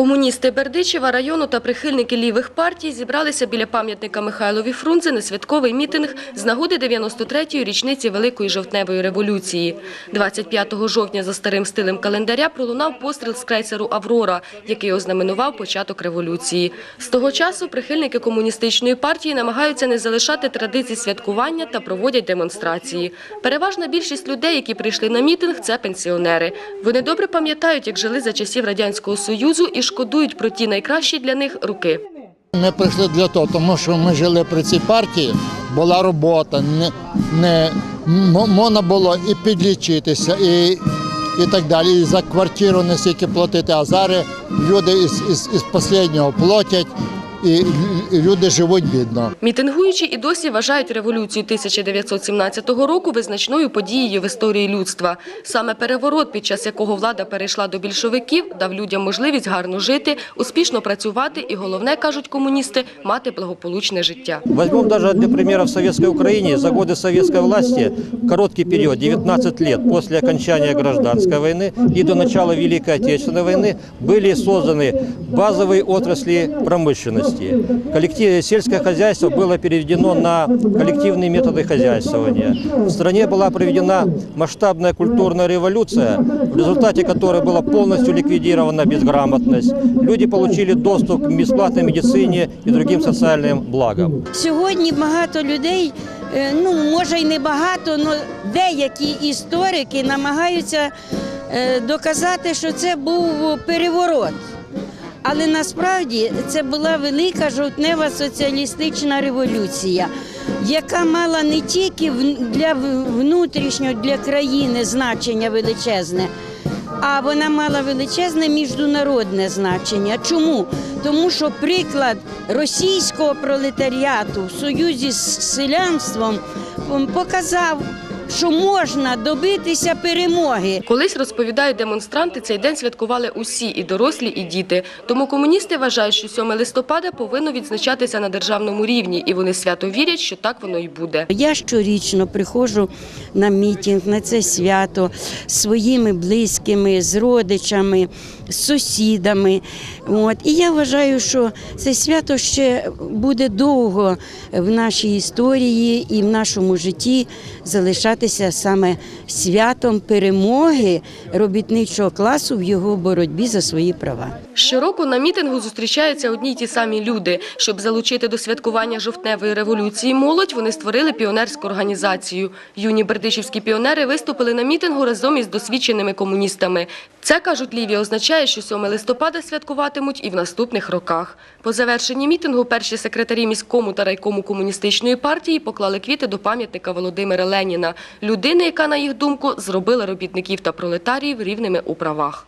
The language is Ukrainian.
Комуністи Бердичева району та прихильники лівих партій зібралися біля пам'ятника Михайлові Фрунзе на святковий мітинг з нагоди 93-ї річниці Великої жовтневої революції. 25 жовтня за старим стилем календаря пролунав постріл з крейсеру «Аврора», який ознаменував початок революції. З того часу прихильники комуністичної партії намагаються не залишати традицій святкування та проводять демонстрації. Переважна більшість людей, які прийшли на мітинг, це пенсіонери. Вони добре пам'ятають, як жили за часів Радянського Союзу і шкодують про ті найкращі для них роки. Ми прийшли для того, тому що ми жили при цій партії, була робота, не, не можна було і підлічитися, і, і так далі. І за квартиру не стільки платити, а зараз люди із, із, із останнього платять, і лю- люди живуть бідно. Мітингуючі і досі вважають революцію 1917 року визначною подією в історії людства. Саме переворот, під час якого влада перейшла до більшовиків, дав людям можливість гарно жити, успішно працювати і, головне, кажуть комуністи, мати благополучне життя. Возьмем даже для примера в Советской Украине за годы советской власти, короткий период, 19 лет после окончания гражданской войны и до начала Великой Отечественной войны, были созданы базовые отрасли промышленности. Коллектив, сельское хозяйство было переведено на коллективные методы хозяйствования. В стране была проведена масштабная культурная революция, в результате которой была полностью ликвидирована безграмотность. Люди получили доступ к бесплатной медицине и другим социальным благам. Сьогодні багато людей, е, ну може й не багато, але деякі історики намагаються е, доказати, що це був переворот. Але насправді це була велика жовтнева соціалістична революція, яка мала не тільки для внутрішнього для країни значення величезне, а вона мала величезне міжнародне значення. Чому? Тому що приклад російського пролетаріату в союзі з селянством показав, що можна добитися перемоги. Колись, розповідають демонстранти, цей день святкували усі, і дорослі, і діти. Тому комуністи вважають, що 7 листопада повинно відзначатися на державному рівні, і вони свято вірять, що так воно й буде. Я щорічно приходжу на мітинг, на це свято з своїми близькими, з родичами, з сусідами. От. І я вважаю, що це свято ще буде довго в нашій історії і в нашому житті залишатися саме святом перемоги робітничого класу в його боротьбі за свої права. Щороку на мітингу зустрічаються одні й ті самі люди. Щоб залучити до святкування жовтневої революції молодь, вони створили піонерську організацію. Юні бердичівські піонери виступили на мітингу разом із досвідченими комуністами. Це, кажуть ліві, означає, що 7 листопада святкуватимуть і в наступних роках. По завершенні мітингу перші секретарі міському та райкому комуністичної партії поклали квіти до пам'ятника Володимира Леніна, людини, яка, на їх думку, зробила робітників та пролетаріїв рівними у правах.